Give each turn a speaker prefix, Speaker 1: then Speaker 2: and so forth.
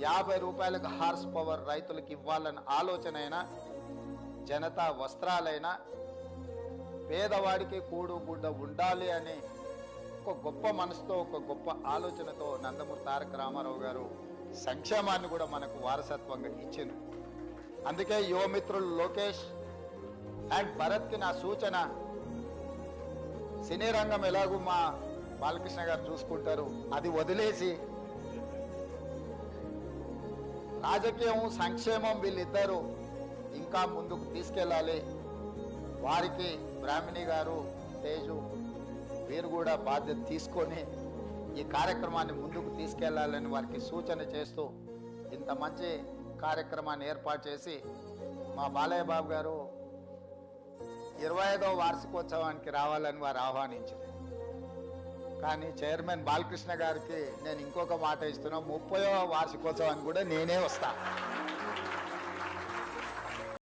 Speaker 1: యాభై రూపాయలకు horse power రైతులకు ఇవ్వాలని ఆలోచన అయినా జనతా వస్త్రాలైనా పేదవాడికి కూడు గుడ్డ ఉండాలి అని ఒక గొప్ప మనసుతో ఒక గొప్ప ఆలోచనతో నందమూరి తారక రామారావు గారు సంక్షేమాన్ని కూడా మనకు వారసత్వంగా ఇచ్చింది అందుకే యువమిత్రులు లోకేష్ అండ్ భరత్కి నా సూచన సినీ రంగం ఎలాగూ మా బాలకృష్ణ గారు చూసుకుంటారు. అది వదిలేసి రాజకీయం సంక్షేమం వీళ్ళిద్దరూ ఇంకా ముందుకు తీసుకెళ్ళాలి. వారికి బ్రాహ్మణి గారు తేజు వీరు కూడా బాధ్యత తీసుకొని ఈ కార్యక్రమాన్ని ముందుకు తీసుకెళ్ళాలని వారికి సూచన చేస్తూ ఇంత మంచి కార్యక్రమాన్ని ఏర్పాటు చేసి మా బాలయ్య బాబు గారు ఇరవై ఐదవ వార్షికోత్సవానికి రావాలని వారు ఆహ్వానించారు. కానీ చైర్మన్ బాలకృష్ణ గారికి నేను ఇంకొక మాట ఇస్తున్నా ముప్పయో వార్షికోత్సవానికి కూడా నేనే వస్తాను